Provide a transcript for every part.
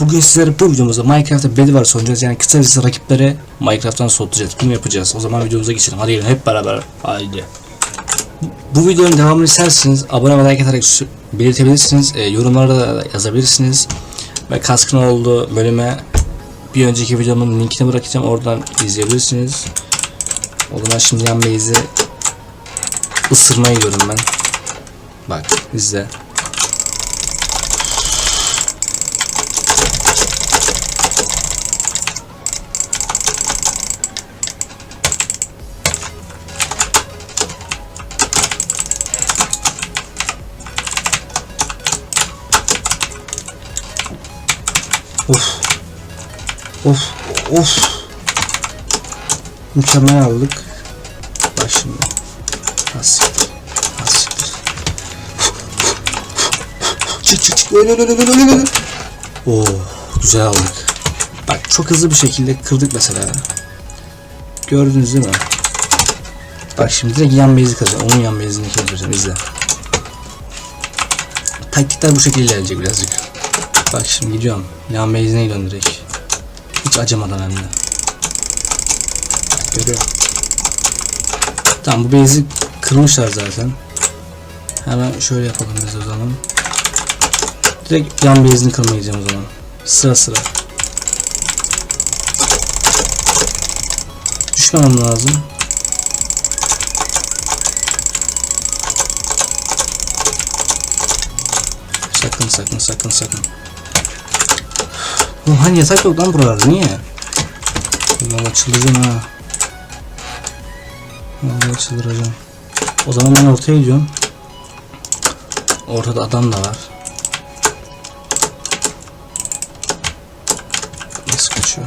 Bugün sizlere bu videomuzda Minecraft'ta Bedwars oynayacağız. Yani kısacası rakiplere Minecraft'tan soğutacağız. Bunu yapacağız. O zaman videomuza geçelim. Hadi gelin hep beraber. Haydi. Bu videonun devamını isterseniz abone ve like atarak belirtebilirsiniz. E, yorumlarda da yazabilirsiniz. Ve kaskın olduğu bölüme bir önceki videomun linkini bırakacağım. Oradan izleyebilirsiniz. O zaman şimdi yan base'i ısırmaya gidiyorum ben. Bak izle. Of. Of. Of. Mükemmel aldık. Bak şimdi. Asiktir. Asiktir. çık çık çık. Öyle öyle öyle öyle öyle. Oo, güzel aldık. Bak çok hızlı bir şekilde kırdık mesela. Gördünüz değil mi? Bak şimdi direkt yan base'i kıracağım. Onun yan base'ini kıracağım. İzle. Taktikler bu şekilde gelecek birazcık. Bak şimdi gidiyorum. Yan base'ine gidiyorum direkt. Hiç acımadan hem de. Bak görüyor. Tamam bu base'i kırmışlar zaten. Hemen şöyle yapalım biz o zaman. Direkt yan base'ini kırmaya gideceğim o zaman. Sıra sıra. Düşmemem lazım. Sakın sakın sakın sakın. Oğlum hani yatak yok lan buralarda niye? Valla çıldıracağım ha. Valla çıldıracağım. O zaman ben ortaya gidiyorum. Ortada adam da var. Nasıl kaçıyor?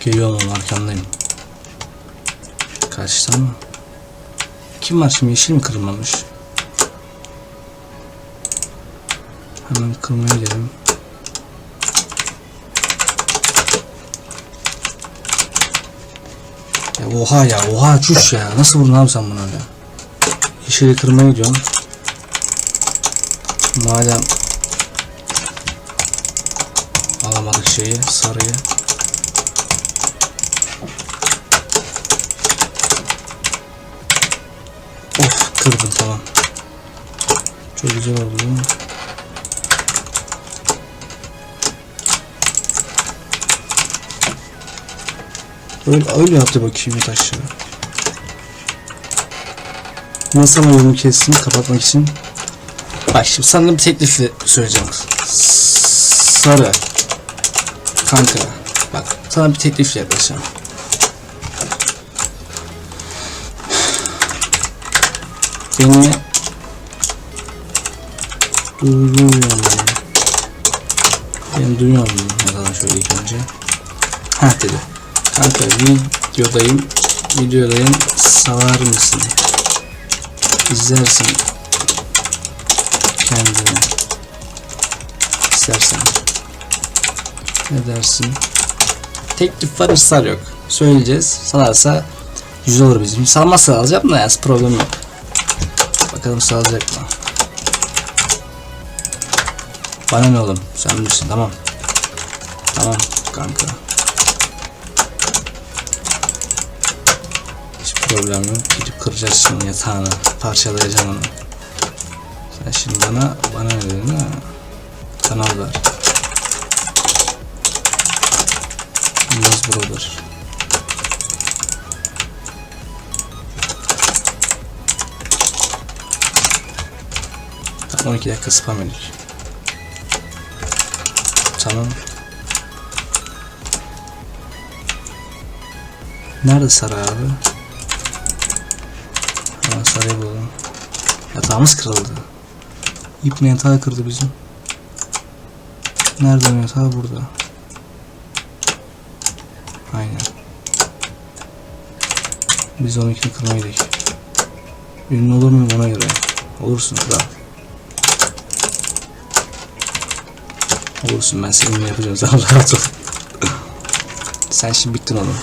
Geliyorum onun arkandayım. Kaçtı mı? Kim var şimdi yeşil mi kırılmamış? Hemen kırmaya gidelim. Ya oha ya oha çüş ya nasıl vurdun abi sen buna ya? Yeşili kırmaya gidiyorum. Madem alamadık şeyi sarıyı. Of kırdım tamam. Çok güzel oldu. Öyle, öyle yaptı bakayım bir taşları. Nasıl ama yolumu kestim kapatmak için. Bak şimdi sana bir teklif söyleyeceğim. Sarı. Kanka. Bak sana bir teklifle yaklaşacağım. Beni duyuyor mu? Beni duyuyor mu? Şöyle ilk önce. Heh dedi. Kanka videodayım. Videodayım. Savar mısın? İzlersin. Kendine. İstersen. Ne dersin? Teklif var ısrar yok. Söyleyeceğiz. Salarsa güzel olur bizim. Salmazsa alacağım da yani problem yok. Bakalım sağlayacak mı? Bana ne oğlum? Sen bilirsin tamam. Tamam kanka. Hiç problem. Gidip kıracağız şimdi yatağını. Parçalayacağım onu. Sen şimdi bana, bana ne dedin ha? Kanal ver. Yunus Brother. Tamam 12 dakika spam edik. Tamam. Nerede sarı abi? Ha sarıyı bulalım. Yatağımız kırıldı. İpne yatağı kırdı bizim. Nerede o yatağı? Burada. Aynen. Biz onunkini kırmaya gidelim. Ünlü olur muyum ona göre. Olursun kral. Olursun ben seninle yapacağım sen rahat ol. sen şimdi bittin oğlum.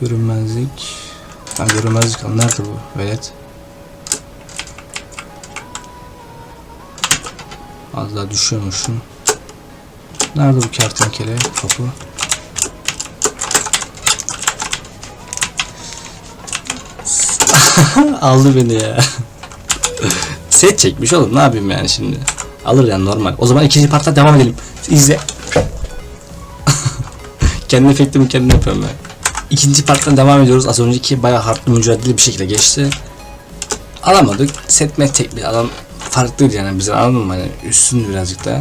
Görünmezlik. Ha görünmezlik al. Nerede bu velet? Az daha düşüyormuşum. Nerede bu kertenkele topu? Aldı beni ya. Set çekmiş oğlum ne yapayım yani şimdi. Alır yani normal. O zaman ikinci partta devam edelim. İzle. kendi efektimi kendim yapıyorum ben. İkinci parttan devam ediyoruz. Az önceki bayağı hardlı mücadele bir şekilde geçti. Alamadık. Setme tek bir adam farklıydı yani bize anladın mı? Hani üstündü birazcık daha.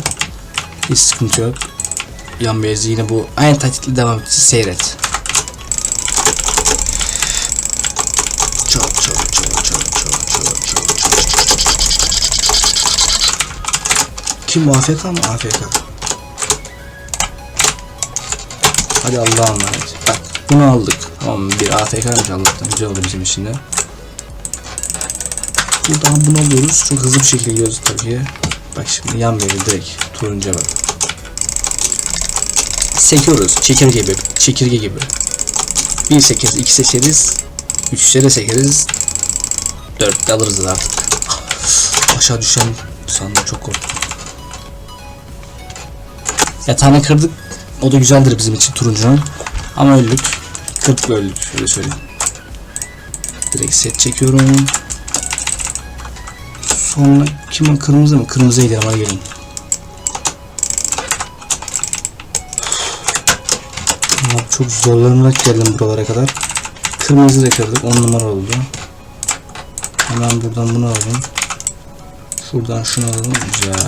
Hiç sıkıntı yok. Yan beyazı yine bu aynı taktikle devam etsin seyret. Çok çok çok çok çok çok Kim bu AFK mı? AFK. Hadi Allah'a emanet. Bak bunu aldık. Tamam bir AFK'ymış Allah'tan. Güzel oldu bizim için de. Buradan bunu alıyoruz. Çok hızlı bir şekilde gidiyoruz tabii ki. Bak şimdi yan veri direkt turuncuya bak. Sekiyoruz. Çekirge gibi. Çekirge gibi. Bir sekeriz, iki sekeriz, üç de sekeriz. Dört de alırız artık. Aşağı düşen sandım çok korktum. Yatağını kırdık. O da güzeldir bizim için turuncunun. Ama öldük. Kırdık ve öldük. Şöyle söyleyeyim. Direkt set çekiyorum. Sonra kime kırmızı mı? Kırmızıya gidelim hadi gelin. Abi çok zorlanarak geldim buralara kadar. Kırmızı da kırdık. 10 numara oldu. Hemen buradan bunu alalım. Şuradan şunu alalım. Güzel.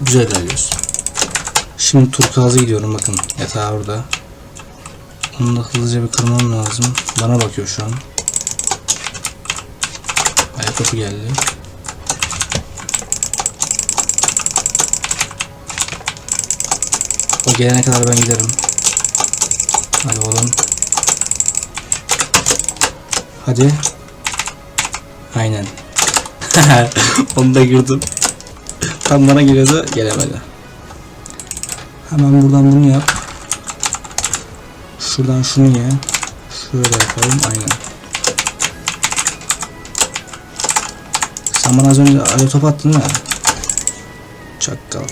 Güzel ilerliyoruz. Şimdi turkuaz'a gidiyorum bakın. Yatağı orada. Onu da hızlıca bir kırmam lazım. Bana bakıyor şu an. Ayakkabı geldi. O gelene kadar ben giderim. Hadi oğlum. Hadi. Aynen. Onu da girdim. Tam bana geliyordu gelemedi. Hemen buradan bunu yap. Şuradan şunu ye. Şöyle yapalım aynen. Sen bana az önce alo top attın ya. Çakkal.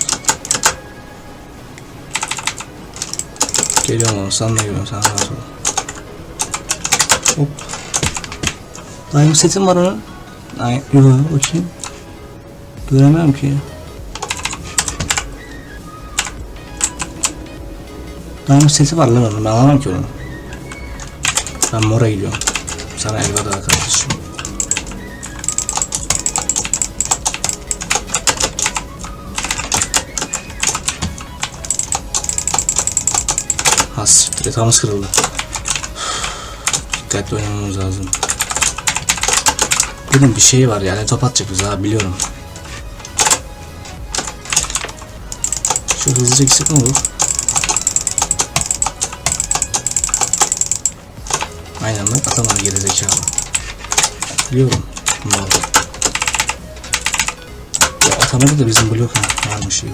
Geliyorum oğlum sen de geliyorum sen rahat ol. Hop. Daim setim var onun. Ay, yok bakayım. Göremem ki. Daim seti var lan onun ben alamam ki onu. Ben mora gidiyorum. Sana elveda kardeşim. Has yatağımız kırıldı. Dikkatli oynamamız lazım. Bunun bir şeyi var yani top atacak bize ha biliyorum. Şu hızlıca gitsek ne olur? Aynen bak atamadı geri zekalı. Biliyorum. Oldu? Ya atamadı da bizim blok ha. Varmış iyi.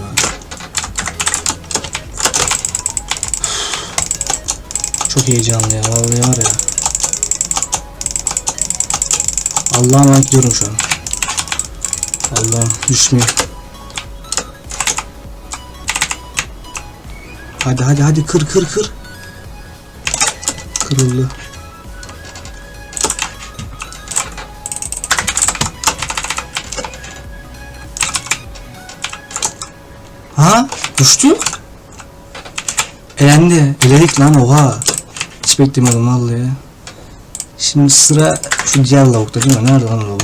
Çok heyecanlı ya vallahi var ya. Allah'ım ben gidiyorum şu an. Allah'ım düşmüyor. Hadi hadi hadi kır kır kır. Kırıldı. Ha? Düştü. Elendi. Eledik lan oha. Hiç beklemiyordum vallahi. Şimdi sıra şu diğer lavukta değil mi? Nerede lan lavuk?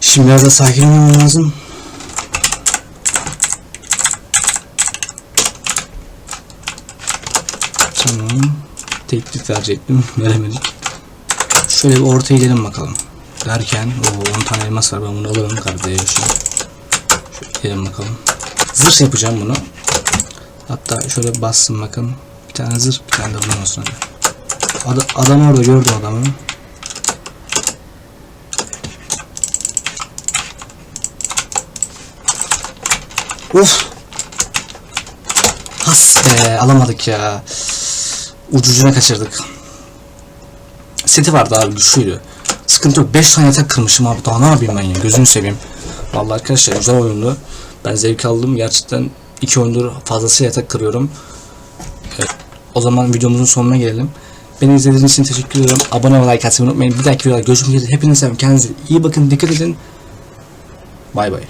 Şimdi biraz da sakin olmam lazım. Tamam. Teknik tercih ettim. Veremedik. Şöyle bir ortaya gidelim bakalım. Derken o 10 tane elmas var ben bunu alırım kardeşim. Gidelim bakalım. Zırh yapacağım bunu. Hatta şöyle bassın bakın. Bir tane zırh bir tane de bunun olsun. Ad adam orada gördüm adamı. Uf. Has be alamadık ya. Ucucuna kaçırdık. Seti vardı abi güçlüydü. Sıkıntı yok. 5 tane yatak kırmışım abi. Daha ne yapayım ben ya? Gözünü seveyim. Vallahi arkadaşlar güzel oyundu. Ben zevk aldım. Gerçekten iki oyundur fazlası yatak kırıyorum. Evet. O zaman videomuzun sonuna gelelim. Beni izlediğiniz için teşekkür ederim. Abone ve like atmayı unutmayın. Bir dahaki videoda görüşmek üzere. Hepinize kendinize iyi bakın. Dikkat edin. Bay bay.